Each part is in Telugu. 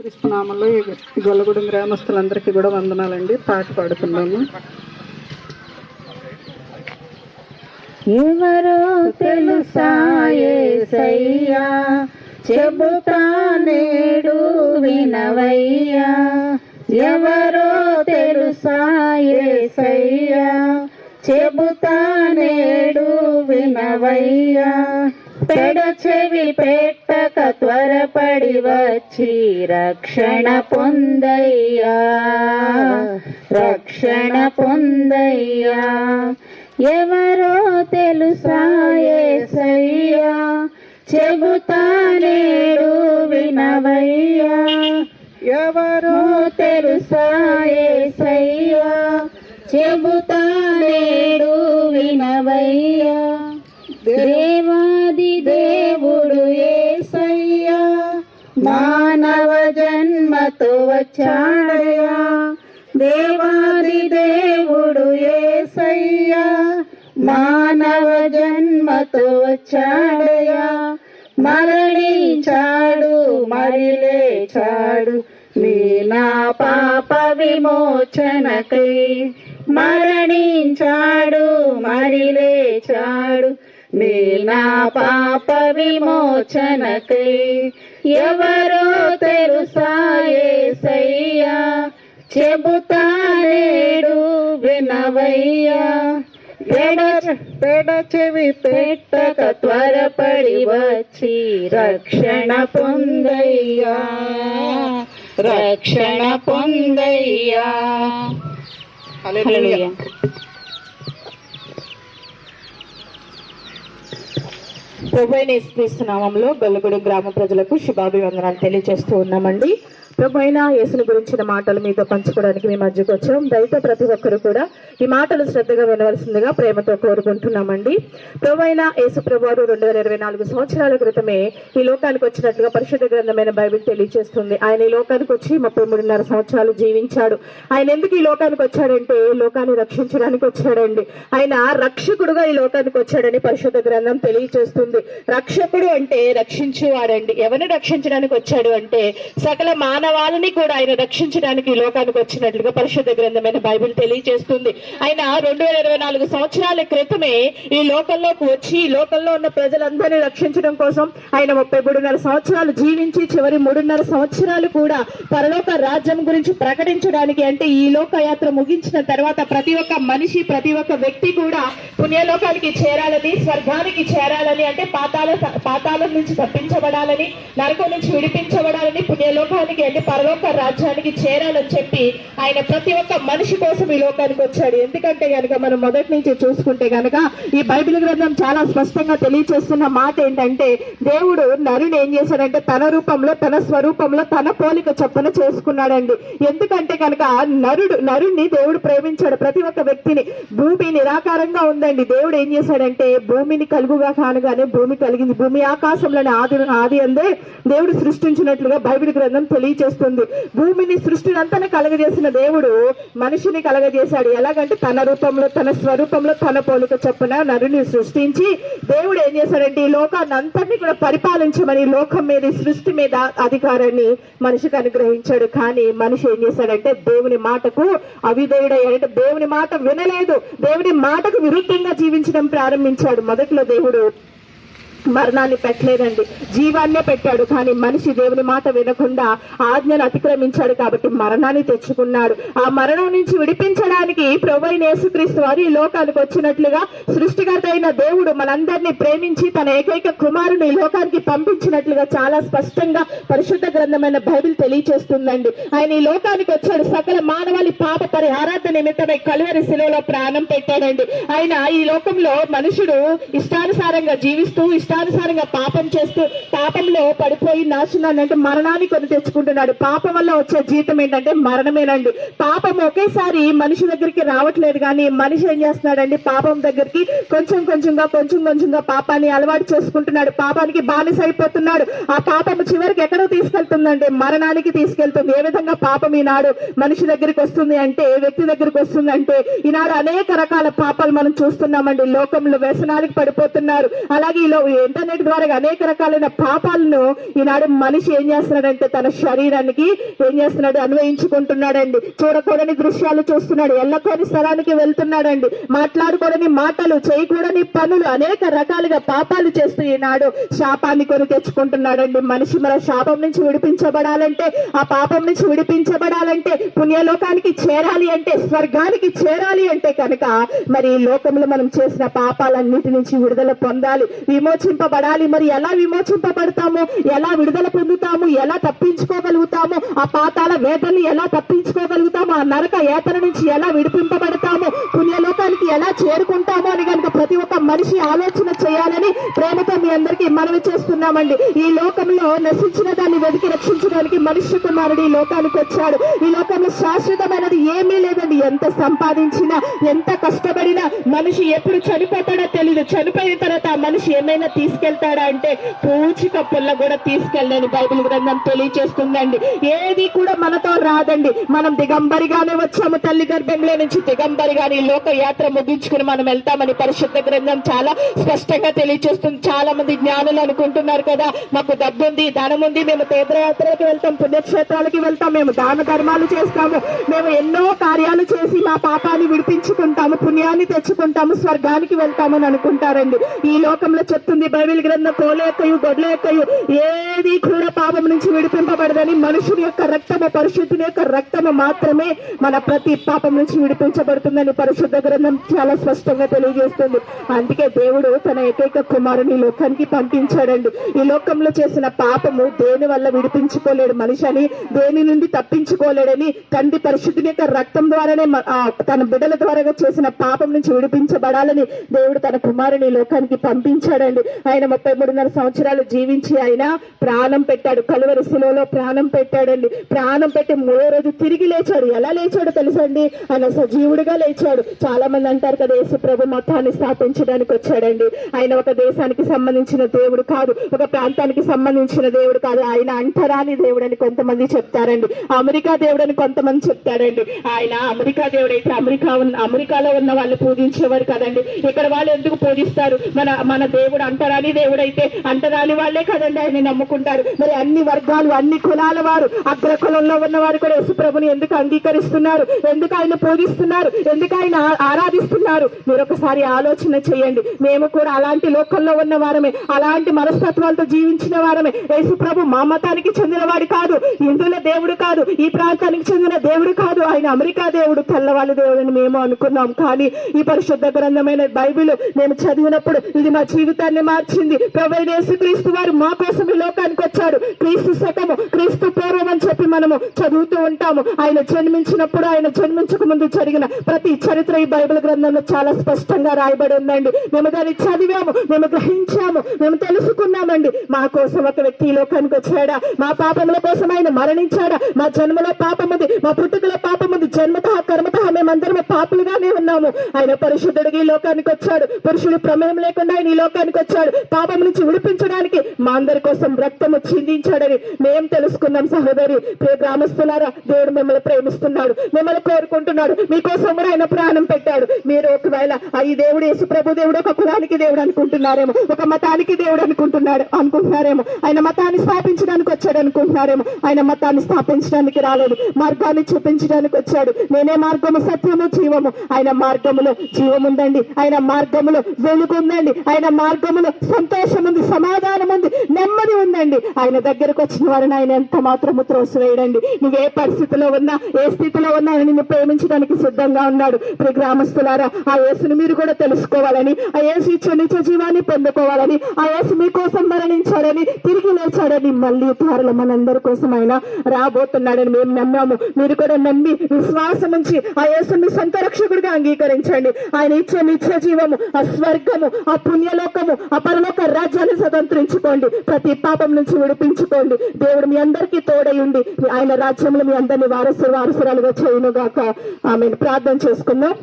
క్రీస్తునామంలో ఈ గొల్లగూడెం గ్రామస్తులందరికీ కూడా వందనాలండి. పాట పాడుతున్నాము. ఎవరో తెలుసా యేసయ్యా చెబుతా నేడు వినవయ్యా. ఎవరో తెలుసా యేసయ్యా చెబుతా నేడు వినవయ్యా. పెడ చెవి పెట్టక త్వరపడి వచ్చి రక్షణ పొందయ్యా. రక్షణ పొందయ్యా. ఎవరో తెలుసా యేసయ్యా చెబుతా నేడు వినవయ్యా. ఎవరు తెలుసా యేసయ్యా చెబుతా నేడు వినవయ్యా. దేవాది దేవుడు ఏసయ్యా మానవ జన్మతో వచ్చాడయ్యా. దేవాది దేవుడు ఏసయ్యా మానవ జన్మతో వచ్చాడయ్యా. మరణించాడు మరిలేచాడు నీ నా పాప విమోచనకై మరణించాడు మరి లేచాడు నీ నా పాప విమోచనకై ఎవరో తెలుసా యేసయ్యా చెబుతా నేడు వినవయ్యా. పెడ పేడ చెవి పెట్టక త్వరపడి వచ్చి రక్షణ పొందయ్యా. రక్షణ పొందయ్యా. హల్లెలూయా. ప్రభుత్వ నేస్పిస్తున్నామంలో గొల్లగూడెం గ్రామ ప్రజలకు శుభాభివందనాలు తెలియజేస్తూ ఉన్నామండి ప్రభు యేసుని గురించిన మాటలు మీతో పంచుకోవడానికి మీ మధ్యకు వచ్చాం. దయతో ప్రతి ఒక్కరు కూడా ఈ మాటలు శ్రద్ధగా వినవలసిందిగా ప్రేమతో కోరుకుంటున్నామండి. ప్రభు యేసు ప్రభువారు రెండు వేల ఇరవై నాలుగు సంవత్సరాల క్రితమే ఈ లోకానికి వచ్చినట్లుగా పరిశుద్ధ గ్రంథమైన బైబిల్ తెలియజేస్తుంది ఆయన ఈ లోకానికి వచ్చి ముప్పై మూడున్నర సంవత్సరాలు జీవించాడు. ఆయన ఎందుకు ఈ లోకానికి వచ్చాడంటే లోకాన్ని రక్షించడానికి వచ్చాడండి. ఆయన రక్షకుడుగా ఈ లోకానికి వచ్చాడని పరిశుద్ధ గ్రంథం తెలియజేస్తుంది రక్షకుడు అంటే రక్షించేవాడండి. ఎవరిని రక్షించడానికి వచ్చాడు అంటే సకల మానవాళిని కూడా ఆయన రక్షించడానికి లోకానికి వచ్చినట్లుగా పరిశుద్ధ గ్రంథమైన బైబిల్ తెలియజేస్తుంది. ఆయన రెండు వేల ఇరవై నాలుగు సంవత్సరాల క్రితమే ఈ లోకంలోకి వచ్చి ఈ లోకంలో ఉన్న ప్రజలందరినీ రక్షించడం కోసం ఆయన ముప్పై మూడున్నర సంవత్సరాలు జీవించి చివరి మూడున్నర సంవత్సరాలు కూడా పరలోక రాజ్యం గురించి ప్రకటించడానికి అంటే ఈ లోకయాత్ర ముగించిన తర్వాత ప్రతి ఒక్క మనిషి ప్రతి ఒక్క వ్యక్తి కూడా పుణ్యలోకానికి చేరాలని స్వర్గానికి చేరాలని అంటే పాతాల పాతాళం నుంచి తప్పించబడాలని నరకం నుంచి విడిపించబడాలని పుణ్యలోకానికి అంటే పరలోక రాజ్యానికి చేరాలని చెప్పి ఆయన ప్రతి ఒక్క మనిషి కోసం ఈ లోకానికి వచ్చాడు. ఎందుకంటే కనుక మనం మొదటి నుంచి చూసుకుంటే కనుక ఈ బైబిల్ గ్రంథం చాలా స్పష్టంగా తెలియచేస్తున్న మాట ఏంటంటే దేవుడు నరుని ఏం చేశాడంటే తన రూపంలో తన స్వరూపంలో తన పోలిక చొప్పున చేసుకున్నాడండి. ఎందుకంటే కనుక నరుడు నరుణ్ణి దేవుడు ప్రేమించాడు. ప్రతి ఒక్క వ్యక్తిని భూమి నిరాకారంగా ఉందండి. దేవుడు ఏం చేశాడంటే భూమిని కలుగుగా కానుగానే భూమి కలిగింది. భూమి ఆకాశంలోని ఆది ఆది అందే దేవుడు సృష్టించినట్లుగా బైబిల్ గ్రంథం చేస్తుంది. భూమిని సృష్టిని అంతా కలగజేసిన దేవుడు మనిషిని కలగజేశాడు. ఎలాగంటే తన రూపంలో తన స్వరూపంలో తన పోలిక చొప్పున నరుని సృష్టించి దేవుడు ఏం చేశాడంటే ఈ లోకాన్ని అంతటినీ కూడా పరిపాలించమని లోకం మీద సృష్టి మీద అధికారాన్ని మనిషికి అనుగ్రహించాడు. కానీ మనిషి ఏం చేశాడంటే దేవుని మాటకు అవిధేయుడయ్యాడంటే దేవుని మాట వినలేదు. దేవుని మాటకు విరుద్ధంగా జీవించడం ప్రారంభించాడు. మొదట్లో దేవుడు మరణాన్ని పెట్టలేదండి. జీవాన్నే పెట్టాడు కానీ మనిషి దేవుని మాట వినకుండా ఆజ్ఞను అతిక్రమించాడు కాబట్టి మరణాన్ని తెచ్చుకున్నాడు. ఆ మరణం నుంచి విడిపించడానికి ప్రభు అయిన యేసుక్రీస్తు వారు ఈ లోకానికి వచ్చినట్లుగా సృష్టికర్త అయిన దేవుడు మనందరినీ ప్రేమించి తన ఏకైక కుమారుని ఈ లోకానికి పంపించినట్లుగా చాలా స్పష్టంగా పరిశుద్ధ గ్రంథమైన బైబిల్ తెలియచేస్తుందండి. ఆయన ఈ లోకానికి వచ్చాడు. సకల మానవాళి పాప పరిహారార్థ నిమిత్తమై కలువరి శిలలో ప్రాణం పెట్టాడండి. ఆయన ఈ లోకంలో మనుషుడు ఇష్టానుసారంగా జీవిస్తూ ఇష్ట ఇష్టానుసారంగా పాపం చేస్తూ పాపంలో పడిపోయి నాశనాన్ని అంటే మరణాన్ని కొని తెచ్చుకుంటున్నాడు. పాపం వల్ల వచ్చే జీతం ఏంటంటే మరణమేనండి. పాపం ఒకేసారి మనిషి దగ్గరికి రావట్లేదు కానీ మనిషి ఏం చేస్తున్నాడండి? పాపం దగ్గరికి కొంచెం కొంచెంగా కొంచెం కొంచెంగా పాపాన్ని అలవాటు చేసుకుంటున్నాడు. పాపానికి బానిస అయిపోతున్నాడు. ఆ పాపం చివరికి ఎక్కడో తీసుకెళ్తుందండి? మరణానికి తీసుకెళ్తుంది. ఏ విధంగా పాపం ఈనాడు మనిషి దగ్గరికి వస్తుంది అంటే వ్యక్తి దగ్గరికి వస్తుంది అంటే ఈనాడు అనేక రకాల పాపాలు మనం చూస్తున్నామండి. లోకంలో వ్యసనానికి పడిపోతున్నారు. అలాగే ఈ లో- ఇంటర్నెట్ ద్వారా అనేక రకాలైన పాపాలను ఈనాడు మనిషి ఏం చేస్తున్నాడంటే తన శరీరానికి ఏం చేస్తున్నాడు? అన్వయించుకుంటున్నాడండి. చూడకూడని దృశ్యాలు చూస్తున్నాడు. ఎల్లకోని స్థలానికి వెళ్తున్నాడండి. మాట్లాడుకోడని మాటలు చేయకూడని పనులు అనేక రకాలుగా పాపాలు చేస్తూ ఈనాడు శాపాన్ని కొని తెచ్చుకుంటున్నాడండి. మనిషి మన శాపం నుంచి విడిపించబడాలంటే ఆ పాపం నుంచి విడిపించబడాలంటే పుణ్యలోకానికి చేరాలి అంటే స్వర్గానికి చేరాలి అంటే కనుక మరి ఈ లోకంలో మనం చేసిన పాపాలన్నిటి నుంచి విడుదల పొందాలి. విమోచన విమోచింపబడాలి. మరి ఎలా విమోచింపబడతాము? ఎలా విడుదల పొందుతాము? ఎలా తప్పించుకోగలుగుతాము? ఆ పాతాల వేదనని ఎలా తప్పించుకోగలుగుతాము? ఆ నరక యాతన నుంచి ఎలా విడిపింపబడతాము? పుణ్యలోకానికి ఎలా చేరుకుంటాము అని కనుక ప్రతి ఒక్క మనిషి ఆలోచన చేయాలని ప్రేమతో మీ అందరికీ మనవి చేస్తున్నామండి. ఈ లోకంలో నశించిన దాన్ని వెతికి రక్షించడానికి మనుష్య కుమారుడు ఈ లోకానికి వచ్చాడు. ఈ లోకంలో శాశ్వతమైనది ఏమీ లేదండి. ఎంత సంపాదించినా ఎంత కష్టపడినా మనిషి ఎప్పుడు చనిపోతాడో తెలియదు చనిపోయిన తర్వాత ఆ మనిషి ఏమైనా తీసుకెళ్తాడా అంటే పూచిక పుల్ల కూడా తీసుకెళ్ళని బైబిల్ గ్రంథం తెలియజేస్తుందండి ఏది కూడా మనతో రాదండి. మనం దిగంబరిగానే వచ్చాము తల్లి గర్భంలో నుంచి. దిగంబరిగానే ఈ లోక యాత్ర ముగించుకుని మనం వెళ్తామని పరిశుద్ధ గ్రంథం చాలా స్పష్టంగా తెలియజేస్తుంది చాలా మంది జ్ఞానులు అనుకుంటున్నారు కదా మాకు డబ్బు ఉంది ధనం ఉంది మేము తీర్థయాత్రలకు వెళ్తాం పుణ్యక్షేత్రాలకి వెళ్తాం మేము దాన ధర్మాలు చేస్తాము మేము ఎన్నో కార్యాలు చేసి మా పాపాన్ని విడిపించుకుంటాము పుణ్యాన్ని తెచ్చుకుంటాము స్వర్గానికి వెళ్తామని అనుకుంటారండి. ఈ లోకంలో చెప్తుంది బైబిల్ గ్రంథం కోలేకయు గొడ్లేకయు ఏది కూడా పాపం నుంచి విడిపింపబడదని మనుషుని యొక్క రక్తము పరిశుద్ధుని యొక్క రక్తము మాత్రమే మన ప్రతి పాపం నుంచి విడిపించబడుతుందని పరిశుద్ధ గ్రంథం చాలా స్పష్టంగా తెలియజేస్తుంది. అందుకే దేవుడు తన ఏకైక కుమారుని లోకానికి పంపించాడండి. ఈ లోకంలో చేసిన పాపము దేని వల్ల విడిపించుకోలేడు మనిషి అని దేని నుండి తప్పించుకోలేడని తండ్రి పరిశుద్ధుని యొక్క రక్తం ద్వారానే తన బిడ్డల ద్వారా చేసిన పాపం నుంచి విడిపించబడాలని దేవుడు తన కుమారుని లోకానికి పంపించాడండి. ఆయన ముప్పై మూడున్నర సంవత్సరాలు జీవించి ఆయన ప్రాణం పెట్టాడు. కలువరి శిలలో ప్రాణం పెట్టాడండి. ప్రాణం పెట్టి మూడో రోజు తిరిగి లేచాడు. ఎలా లేచాడు తెలుసండి? ఆయన సజీవుడిగా లేచాడు. చాలా మంది అంటారు కదా యేసు ప్రభు మతాన్ని స్థాపించడానికి వచ్చాడండి. ఆయన ఒక దేశానికి సంబంధించిన దేవుడు కాదు. ఒక ప్రాంతానికి సంబంధించిన దేవుడు కాదు. ఆయన అంటరాని దేవుడు అని కొంతమంది చెప్తారండి. అమెరికా దేవుడు అని కొంతమంది చెప్తారండి. ఆయన అమెరికా దేవుడు అయితే అమెరికా ఉన్న అమెరికాలో ఉన్న వాళ్ళు పూజించేవారు కదండి. ఇక్కడ వాళ్ళు ఎందుకు పూజిస్తారు? మన మన దేవుడు అంటారు అంటరాని దేవుడు అయితే అంటరాని వాళ్ళే కదండి ఆయన నమ్ముకుంటారు. మరి అన్ని వర్గాలు అన్ని కులాల వారు అగ్ర కులంలో ఉన్న వారు కూడా యశుప్రభుని ఎందుకు అంగీకరిస్తున్నారు? ఎందుకు ఆయన పూజిస్తున్నారు ఎందుకు ఆయన ఆరాధిస్తున్నారు? మీరు ఒకసారి ఆలోచన చేయండి. మేము కూడా అలాంటి లోకంలో ఉన్న వారమే అలాంటి మనస్తత్వాలతో జీవించిన వారమే. యేసుప్రభు మా మతానికి చెందినవాడు కాదు హిందువుల దేవుడు కాదు ఈ ప్రాంతానికి చెందిన దేవుడు కాదు ఆయన అమెరికా దేవుడు తెల్లవాళ్ళ దేవుడు అని మేము అనుకున్నాం. కానీ ఈ పరిశుద్ధ గ్రంథమైన బైబిల్ మేము చదివినప్పుడు ఇది మా జీవితాన్ని మా మార్చింది. ప్రభు క్రీస్తు వారు మా కోసం ఈ లోకానికి వచ్చాడు క్రీస్తు శకము క్రీస్తు పూర్వం అని చెప్పి మనము చదువుతూ ఉంటాము. ఆయన జన్మించినప్పుడు ఆయన జన్మించక ముందు జరిగిన ప్రతి చరిత్ర ఈ బైబిల్ గ్రంథంలో చాలా స్పష్టంగా రాయబడి ఉందండి. మేము దాన్ని చదివాము మేము గ్రహించాము మేము తెలుసుకున్నామండి. మా కోసం ఒక వ్యక్తి ఈ లోకానికి వచ్చాడా? మా పాపముల కోసం ఆయన మరణించాడా? మా జన్మలో పాపం ఉంది మా పుట్టుకలో పాపం ఉంది. జన్మత కర్మత మేమందరం పాపులుగానే ఉన్నాము. ఆయన పరిశుద్ధుడికి ఈ లోకానికి వచ్చాడు. పురుషుడు ప్రమేయం లేకుండా ఆయన ఈ లోకానికి వచ్చాడు. పాపం నుంచి విడిపించడానికి మా అందరి కోసం రక్తము చిందించాడని మేము తెలుసుకున్నాం సహోదరి. ప్రియ గ్రామస్తులారా దేవుడు మిమ్మల్ని ప్రేమిస్తున్నాడు. మిమ్మల్ని కోరుకుంటున్నాడు. మీకోసం కూడా ఆయన ప్రాణం పెట్టాడు. మీరు ఒకవేళ ఆ ఈ దేవుడు యేసు ప్రభు దేవుడు ఒక కులానికి దేవుడు అనుకుంటున్నారేమో ఒక మతానికి దేవుడు అనుకుంటున్నాడు అనుకుంటున్నారేమో ఆయన మతాన్ని స్థాపించడానికి వచ్చాడు అనుకుంటున్నారేమో ఆయన మతాన్ని స్థాపించడానికి రాలేదు మార్గాన్ని చూపించడానికి వచ్చాడు. నేనే మార్గము సత్యము జీవము. ఆయన మార్గములో జీవం ఉందండి. ఆయన మార్గములో వెలుగు ఉందండి. ఆయన మార్గములో సంతోషం ఉంది సమాధానం ఉంది నెమ్మది ఉందండి. ఆయన దగ్గరకు వచ్చిన వారిని ఆయన ఎంత మాత్రము త్రోసివేయడండి. నువ్వు ఏ పరిస్థితిలో ఉన్నా ఏ స్థితిలో ఉన్నా ఆయన నిన్ను ప్రేమించడానికి సిద్ధంగా ఉన్నాడు. ప్రతి గ్రామస్తులారా ఆ యేసును మీరు కూడా తెలుసుకోవాలని ఆ యేసు ఇచ్చే నిత్య జీవాన్ని పొందుకోవాలని ఆ యేసు మీకోసం మరణించాడని తిరిగి లేచాడని మళ్ళీ త్వరలో మనందరి కోసం ఆయన రాబోతున్నాడని మేము నమ్మాము. మీరు కూడా నమ్మి విశ్వాసం ఉంచి ఆ యేసుని సొంత రక్షకుడిగా అంగీకరించండి. ఆయన ఇచ్చే నిత్య జీవము ఆ స్వర్గము ఆ పుణ్యలోకము ఆ పరలోక రాజ్యాన్ని స్వతంత్రించుకోండి. ప్రతి పాపం నుంచి విడిపించుకోండి. దేవుడు మీ అందరికీ తోడయుండి. ఆయన రాజ్యంలో మీ అందరినీ వారసు వారసురాలుగా చేయనుగాక. ఆమె ప్రార్థన చేసుకుందాం.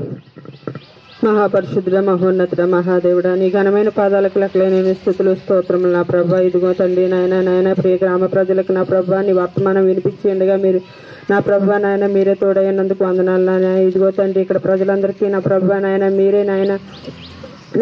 మహాపరిశుద్ధుడ మహోన్నతుడ మహాదేవుడ నీ ఘనమైన పాదాలకు లెక్కలేని స్థుతులు స్తోత్రములు నా ప్రభా. ఇదిగో తండ్రి నాయన నాయన ప్రియ గ్రామ ప్రజలకు నా ప్రభా నీ వర్తమానం వినిపించి ఉండగా మీరు నా ప్రభా నాయన మీరే తోడైనందుకు వందనాలు నాయన. ఇదిగో తండ్రి ఇక్కడ ప్రజలందరికీ నా ప్రభా నాయన మీరే నాయన.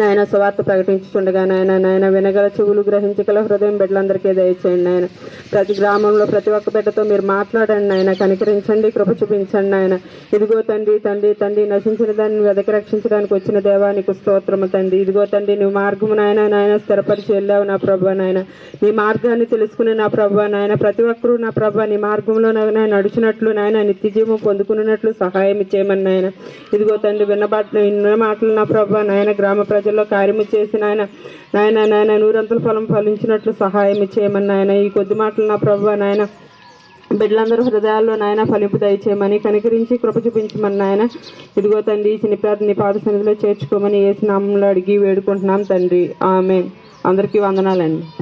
నాయన స్వార్థ ప్రకటించుండగా నాయన నాయన వినగల చెవులు గ్రహించగల హృదయం బిడ్డలందరికీ దయచేయండి నాయన. ప్రతి గ్రామంలో ప్రతి ఒక్క బిడ్డతో మీరు మాట్లాడండి నాయన కనికరించండి కృప చూపించండి నాయన. ఇదిగో తండ్రి తండ్రి తండ్రి నశించిన దాన్ని వెదకి రక్షించడానికి వచ్చిన దేవానికి స్తోత్రము తండ్రి. ఇదిగో తండ్రి నీ మార్గము నాయన నాయన స్థిరపరిచి వెళ్ళావు నా ప్రభా నాయన. నీ మార్గాన్ని తెలుసుకుని నా ప్రభా నాయన. ప్రతి ఒక్కరూ నా ప్రభా నీ మార్గంలో నాయన నడిచినట్లు నాయన నిత్య జీవం పొందుకున్నట్లు సహాయం చేయమని నాయన. ఇదిగో తండ్రి విన్నబాట్ విన్న మాటలు నా ప్రభా నాయన గ్రామ ప్రజల్లో కార్యము చేసి నాయన నాయన నాయన నూరంతల ఫలం ఫలించినట్లు సహాయం చేయమని నాయన ఈ కొద్ది మాటలు నా ప్రభు నాయన బిడ్డలందరూ హృదయాల్లో నాయన ఫలింపు దయచేయమని కనికరించి కృప చూపించమని నాయన. ఇదిగో తండ్రి ఈ చిన్న ప్రార్థన పాద సన్నిధిలో చేర్చుకోమని ఏసు నామంలో అడిగి వేడుకుంటున్నాం తండ్రి. ఆమె అందరికీ వందనాలండి.